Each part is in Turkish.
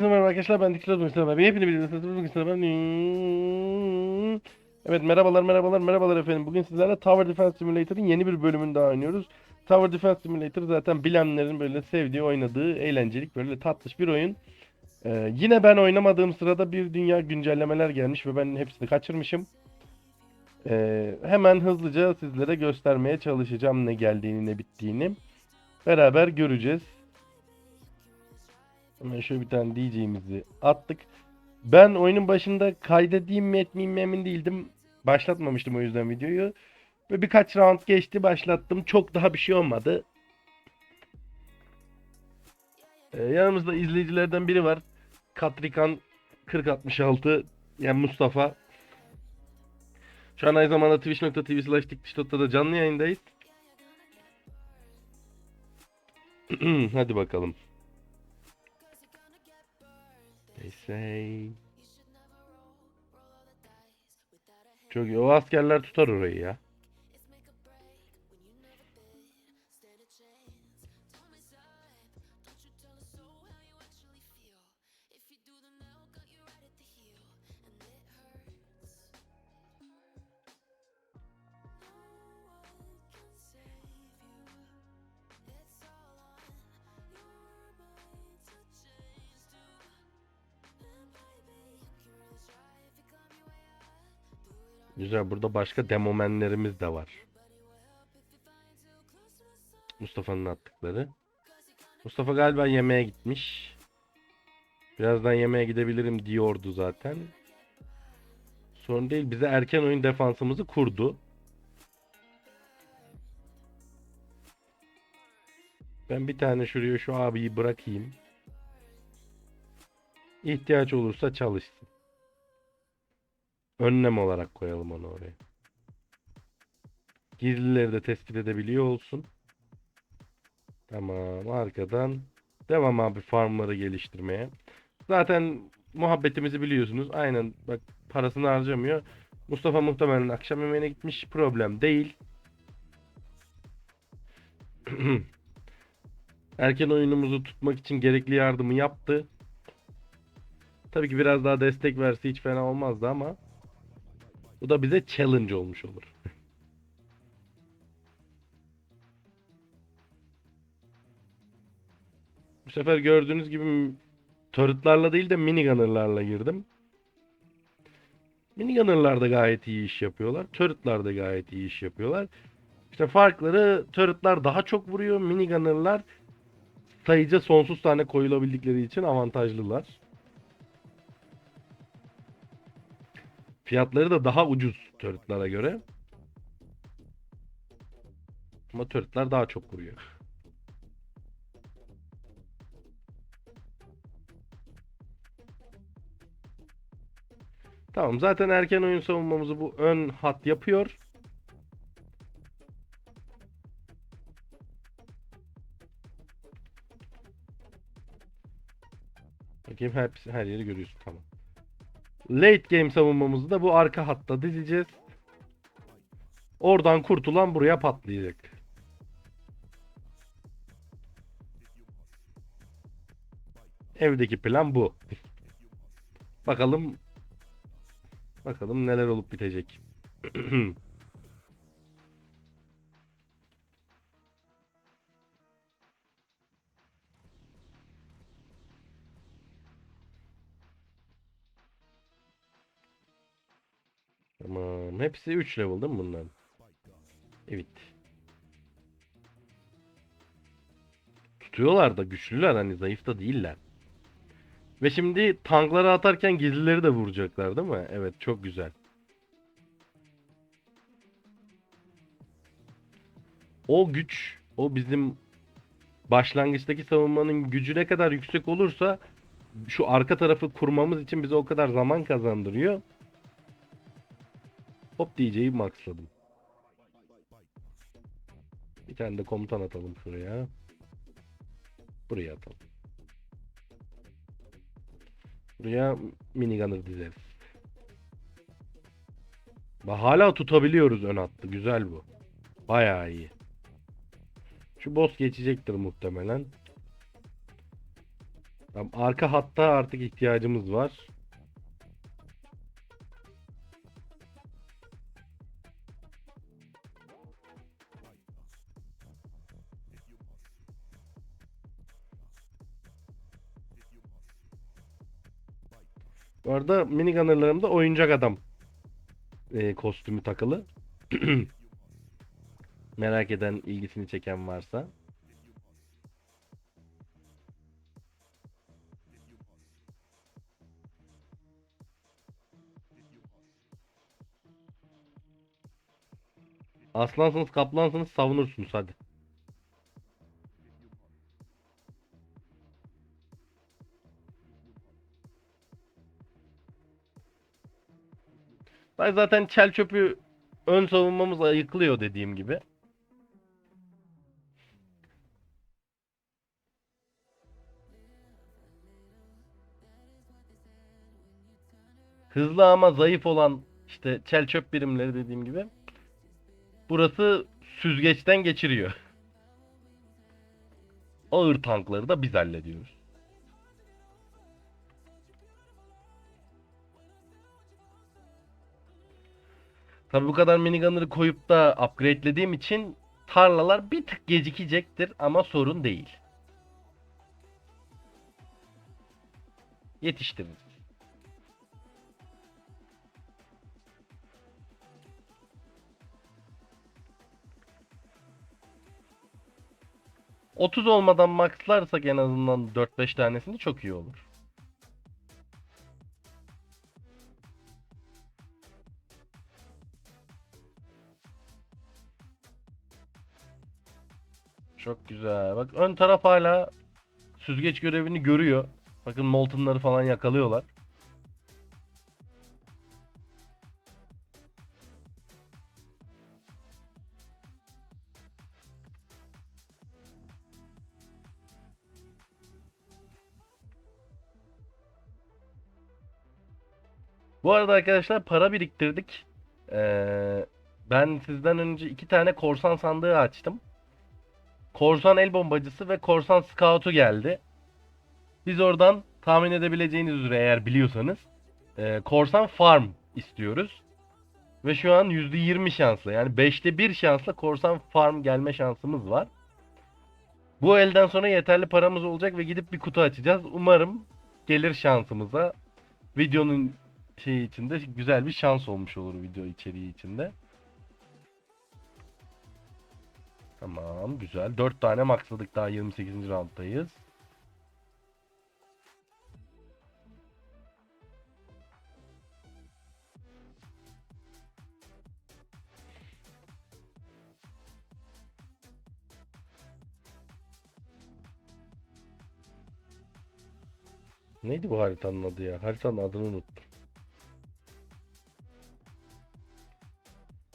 Merhaba arkadaşlar ben Dikkat Mustafa abi. Hepiniz biliyorsunuz. Ben... Evet merhabalar merhabalar merhabalar efendim. Bugün sizlerle Tower Defense Simulator'ın yeni bir bölümünü daha oynuyoruz. Tower Defense Simulator zaten bilenlerin böyle sevdiği, oynadığı, eğlencelik böyle tatlış bir oyun. Ee, yine ben oynamadığım sırada bir dünya güncellemeler gelmiş ve ben hepsini kaçırmışım. Ee, hemen hızlıca sizlere göstermeye çalışacağım ne geldiğini ne bittiğini. Beraber göreceğiz. Hemen şöyle bir tane diyeceğimizi attık. Ben oyunun başında kaydedeyim mi etmeyeyim mi emin değildim. Başlatmamıştım o yüzden videoyu. Ve birkaç round geçti başlattım. Çok daha bir şey olmadı. Ee, yanımızda izleyicilerden biri var. Katrikan 4066 yani Mustafa. Şu an aynı zamanda twitch.tv slash da canlı yayındayız. Hadi bakalım. They say. Çok iyi. O askerler tutar orayı ya. Güzel. Burada başka demomenlerimiz de var. Mustafa'nın attıkları. Mustafa galiba yemeğe gitmiş. Birazdan yemeğe gidebilirim diyordu zaten. Sorun değil. Bize erken oyun defansımızı kurdu. Ben bir tane şuraya şu abiyi bırakayım. İhtiyaç olursa çalışsın. Önlem olarak koyalım onu oraya. Gizlileri de tespit edebiliyor olsun. Tamam arkadan devam abi farmları geliştirmeye. Zaten muhabbetimizi biliyorsunuz. Aynen bak parasını harcamıyor. Mustafa muhtemelen akşam yemeğine gitmiş. Problem değil. Erken oyunumuzu tutmak için gerekli yardımı yaptı. Tabii ki biraz daha destek verse hiç fena olmazdı ama bu da bize challenge olmuş olur. Bu sefer gördüğünüz gibi turretlarla değil de minigunner'larla girdim. Minigunner'lar da gayet iyi iş yapıyorlar. Turret'lar da gayet iyi iş yapıyorlar. İşte farkları turret'lar daha çok vuruyor. Minigunner'lar sayıca sonsuz tane koyulabildikleri için avantajlılar. Fiyatları da daha ucuz turret'lara göre. Ama turret'lar daha çok vuruyor. Tamam zaten erken oyun savunmamızı bu ön hat yapıyor. Bakayım hepsi her yeri görüyorsun tamam. Late game savunmamızı da bu arka hatta dizeceğiz. Oradan kurtulan buraya patlayacak. Evdeki plan bu. bakalım bakalım neler olup bitecek. Tamam. Hepsi 3 level değil mi bunların? Evet. Tutuyorlar da güçlüler hani zayıf da değiller. Ve şimdi tankları atarken gizlileri de vuracaklar değil mi? Evet çok güzel. O güç, o bizim başlangıçtaki savunmanın gücü ne kadar yüksek olursa şu arka tarafı kurmamız için bize o kadar zaman kazandırıyor. Hop DJ'yi maxladım. Bir tane de komutan atalım şuraya. Buraya atalım. Buraya minigunner dizeriz. Bak hala tutabiliyoruz ön hattı. Güzel bu. Bayağı iyi. Şu boss geçecektir muhtemelen. Tamam, arka hatta artık ihtiyacımız var. Bu arada minigunnerlarımda oyuncak adam e, kostümü takılı. Merak eden, ilgisini çeken varsa. Aslansınız, kaplansınız, savunursunuz hadi. Zaten çel çöpü ön savunmamız ayıklıyor dediğim gibi. Hızlı ama zayıf olan işte çel çöp birimleri dediğim gibi. Burası süzgeçten geçiriyor. Ağır tankları da biz hallediyoruz. Tabi bu kadar minigunner'ı koyup da upgradelediğim için tarlalar bir tık gecikecektir ama sorun değil. Yetiştiririz. ...30 olmadan maxlarsak en azından 4-5 tanesini çok iyi olur. Çok güzel. Bak ön taraf hala süzgeç görevini görüyor. Bakın Molten'ları falan yakalıyorlar. Bu arada arkadaşlar para biriktirdik. Ee, ben sizden önce iki tane korsan sandığı açtım. Korsan el bombacısı ve korsan scout'u geldi. Biz oradan tahmin edebileceğiniz üzere eğer biliyorsanız e, korsan farm istiyoruz. Ve şu an %20 şansla yani 5'te 1 şansla korsan farm gelme şansımız var. Bu elden sonra yeterli paramız olacak ve gidip bir kutu açacağız. Umarım gelir şansımıza. Videonun şey içinde güzel bir şans olmuş olur video içeriği içinde. Tamam güzel. 4 tane maxladık daha 28. rounddayız. Neydi bu haritanın adı ya? Haritanın adını unuttum.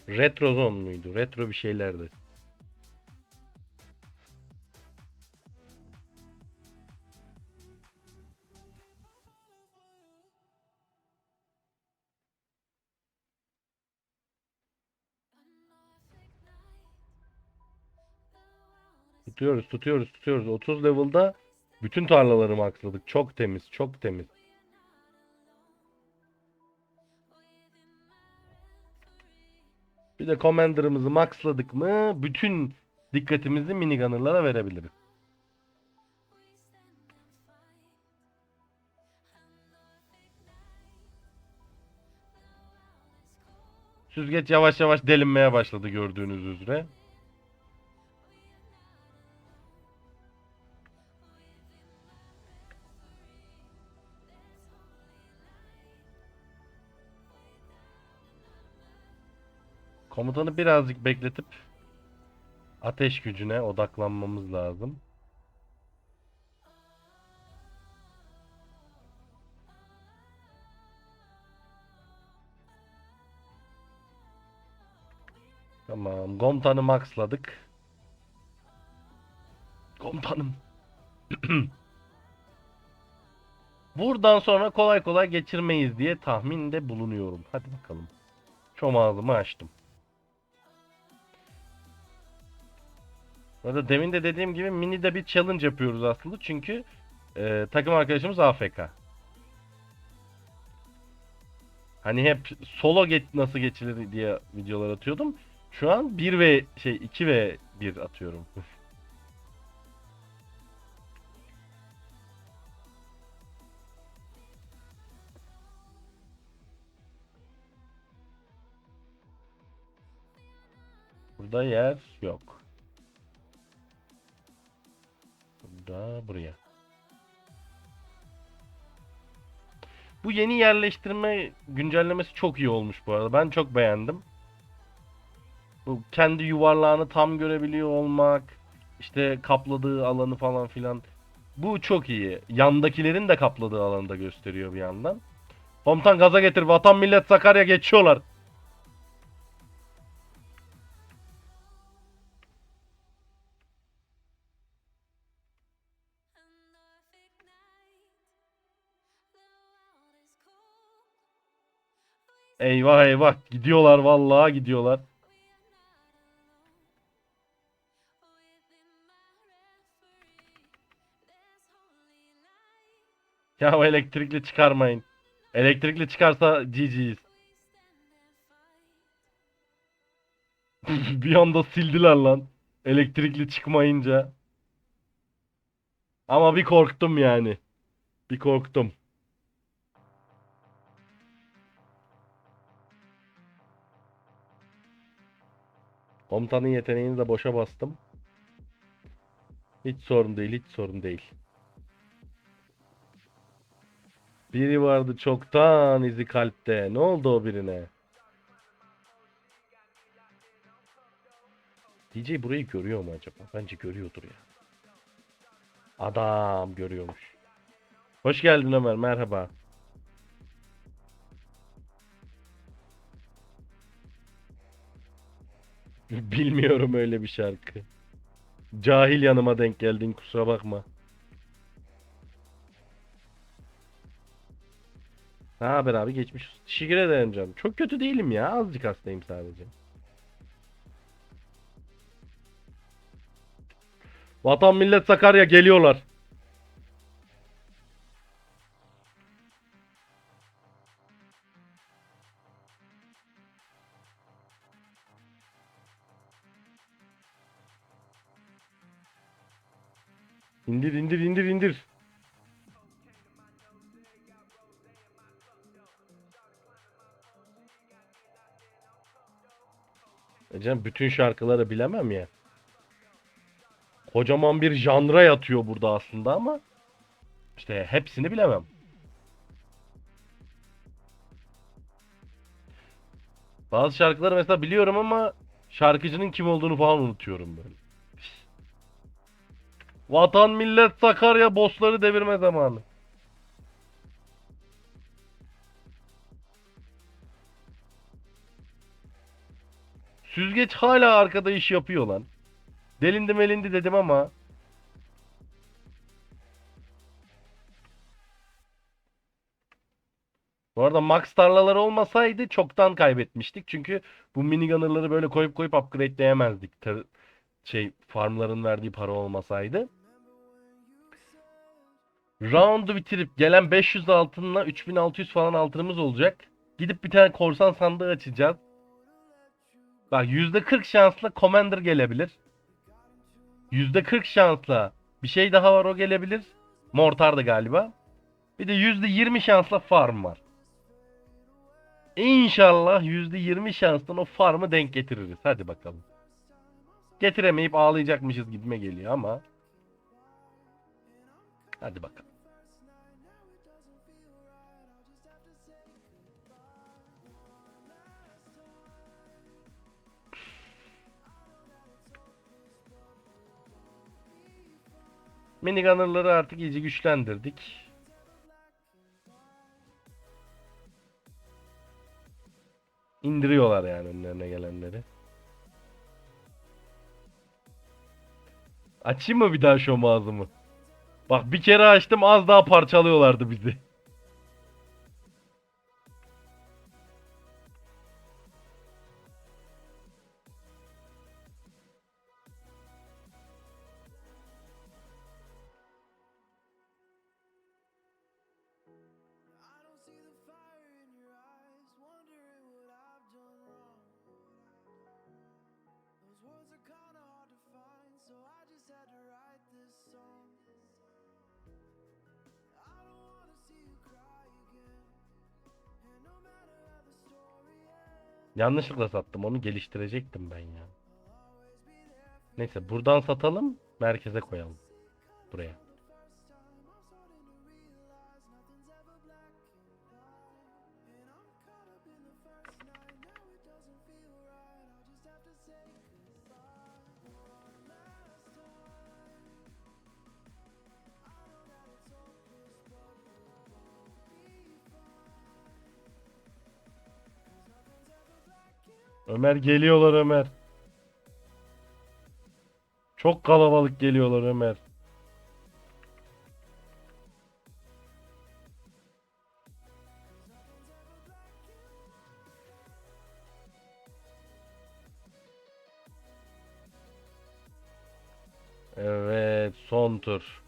Retro Zone muydu? Retro bir şeylerdi. Tutuyoruz, tutuyoruz, tutuyoruz. 30 level'da bütün tarlaları maxladık. Çok temiz, çok temiz. Bir de Commander'ımızı maxladık mı bütün dikkatimizi minigunner'lara verebiliriz. Süzgeç yavaş yavaş delinmeye başladı gördüğünüz üzere. Komutanı birazcık bekletip ateş gücüne odaklanmamız lazım. Tamam, komutanı maxladık. Komutanım. Buradan sonra kolay kolay geçirmeyiz diye tahminde bulunuyorum. Hadi bakalım. Çomağımı açtım. Bu arada demin de dediğim gibi mini de bir challenge yapıyoruz aslında. Çünkü e, takım arkadaşımız AFK. Hani hep solo geç, nasıl geçilir diye videolar atıyordum. Şu an 1 ve şey 2 ve 1 atıyorum. Burada yer yok. Burada buraya. Bu yeni yerleştirme güncellemesi çok iyi olmuş bu arada. Ben çok beğendim. Bu kendi yuvarlağını tam görebiliyor olmak, işte kapladığı alanı falan filan. Bu çok iyi. Yandakilerin de kapladığı alanı da gösteriyor bir yandan. Komutan gaza getir. Vatan millet Sakarya geçiyorlar. Eyvah eyvah gidiyorlar vallahi gidiyorlar. Ya o elektrikli çıkarmayın. Elektrikli çıkarsa GG'yiz. Bir anda sildiler lan. Elektrikli çıkmayınca. Ama bir korktum yani. Bir korktum. Komutanın yeteneğini de boşa bastım. Hiç sorun değil, hiç sorun değil. Biri vardı çoktan izi kalpte. Ne oldu o birine? DJ burayı görüyor mu acaba? Bence görüyordur ya. Adam görüyormuş. Hoş geldin Ömer, merhaba. Bilmiyorum öyle bir şarkı. Cahil yanıma denk geldin kusura bakma. Ne haber abi geçmiş. olsun. Teşekkür ederim canım. Çok kötü değilim ya. Azıcık hastayım sadece. Vatan millet Sakarya geliyorlar. İndir indir indir indir. E canım bütün şarkıları bilemem ya. Kocaman bir janra yatıyor burada aslında ama işte hepsini bilemem. Bazı şarkıları mesela biliyorum ama şarkıcının kim olduğunu falan unutuyorum böyle. Vatan millet Sakarya bossları devirme zamanı. Süzgeç hala arkada iş yapıyor lan. Delindi melindi dedim ama. Bu arada Max tarlaları olmasaydı çoktan kaybetmiştik. Çünkü bu minigunner'ları böyle koyup koyup upgradeleyemezdik. Şey farmların verdiği para olmasaydı. Round'u bitirip gelen 500 altınla 3600 falan altınımız olacak. Gidip bir tane korsan sandığı açacağız. Bak %40 şansla Commander gelebilir. %40 şansla bir şey daha var o gelebilir. Mortar'dı galiba. Bir de %20 şansla farm var. İnşallah %20 şanstan o farmı denk getiririz. Hadi bakalım. Getiremeyip ağlayacakmışız gibime geliyor ama. Hadi bakalım. Minigunner'ları artık iyice güçlendirdik. İndiriyorlar yani önlerine gelenleri. Açayım mı bir daha şu ağzımı? Bak bir kere açtım az daha parçalıyorlardı bizi. Yanlışlıkla sattım onu geliştirecektim ben ya. Neyse buradan satalım merkeze koyalım. Buraya. Ömer geliyorlar Ömer. Çok kalabalık geliyorlar Ömer. Evet, son tur.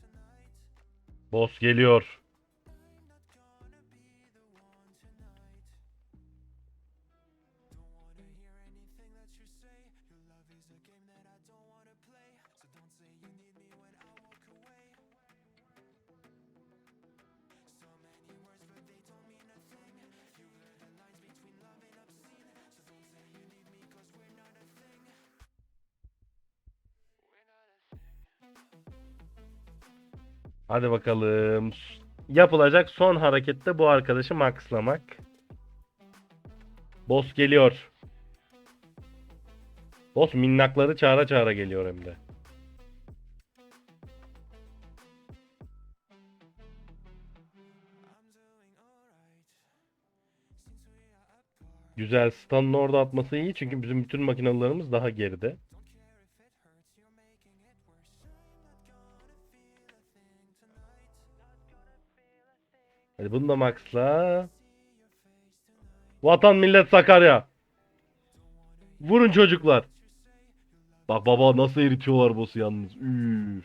Tonight. Boss geliyor. Hadi bakalım. Yapılacak son harekette bu arkadaşı maxlamak. Boss geliyor. Boss minnakları çağıra çağıra geliyor hem de. Güzel. Stan'ın orada atması iyi çünkü bizim bütün makinalarımız daha geride. Hadi bunu da maxla. Vatan millet Sakarya. Vurun çocuklar. Bak baba nasıl eritiyorlar boss'u yalnız. Üf.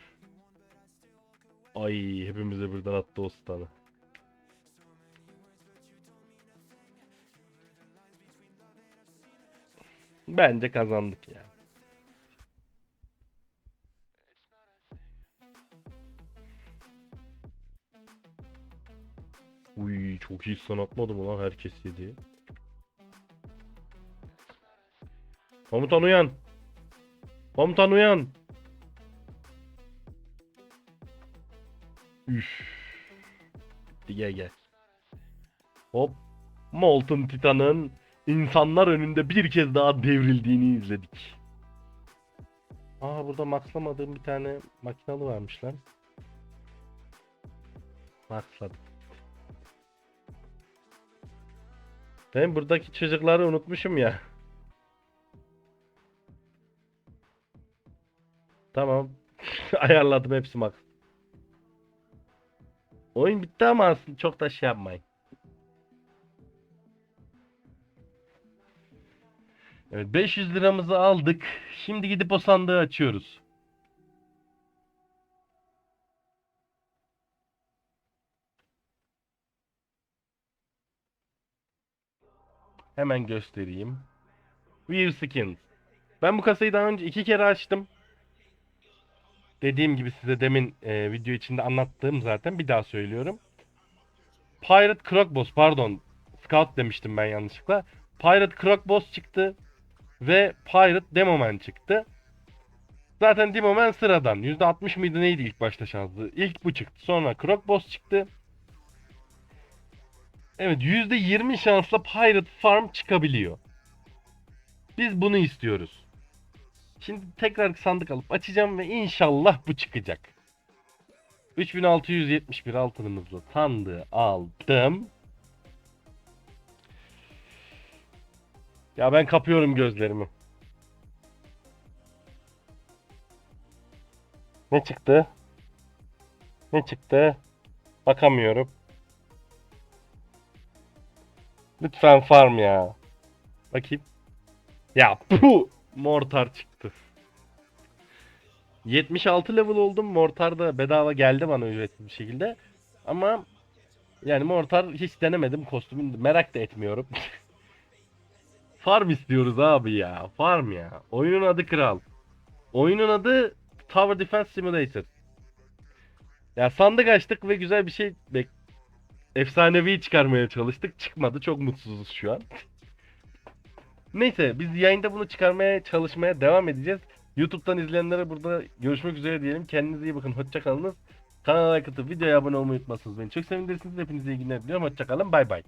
Ay hepimize birden attı o stun'ı. Bence kazandık ya. Uy çok iyi stun atmadı mı lan herkes yedi. Komutan uyan. Komutan uyan. Üf. Bitti gel gel. Hop. Molten Titan'ın insanlar önünde bir kez daha devrildiğini izledik. Aa burada maxlamadığım bir tane makinalı varmış lan. Maxladım. Ben buradaki çocukları unutmuşum ya. Tamam. Ayarladım hepsi max. Oyun bitti ama aslında çok da şey yapmayın. Evet 500 liramızı aldık. Şimdi gidip o sandığı açıyoruz. Hemen göstereyim. Weird Skins. Ben bu kasayı daha önce iki kere açtım. Dediğim gibi size demin e, video içinde anlattığım zaten bir daha söylüyorum. Pirate Crocboss pardon. Scout demiştim ben yanlışlıkla. Pirate Crocboss çıktı. Ve Pirate Demoman çıktı. Zaten Demoman sıradan. %60 mıydı neydi ilk başta şanslı? İlk bu çıktı. Sonra Crocboss çıktı. Evet %20 şansla Pirate Farm çıkabiliyor. Biz bunu istiyoruz. Şimdi tekrar sandık alıp açacağım ve inşallah bu çıkacak. 3671 altınımızla sandığı aldım. Ya ben kapıyorum gözlerimi. Ne çıktı? Ne çıktı? Bakamıyorum. Lütfen farm ya. Bakayım. Ya bu mortar çıktı. 76 level oldum. Mortar da bedava geldi bana ücretsiz bir şekilde. Ama yani mortar hiç denemedim. Kostümünü merak da etmiyorum. Farm istiyoruz abi ya. Farm ya. Oyunun adı Kral. Oyunun adı Tower Defense Simulator. Ya sandık açtık ve güzel bir şey bek efsanevi çıkarmaya çalıştık. Çıkmadı. Çok mutsuzuz şu an. Neyse biz yayında bunu çıkarmaya çalışmaya devam edeceğiz. YouTube'dan izleyenlere burada görüşmek üzere diyelim. Kendinize iyi bakın. Hoşça kalınız. Kanala like atıp videoya abone olmayı unutmazsınız. Beni çok sevindirirsiniz. Hepinize iyi günler diliyorum. Hoşça kalın. Bay bay.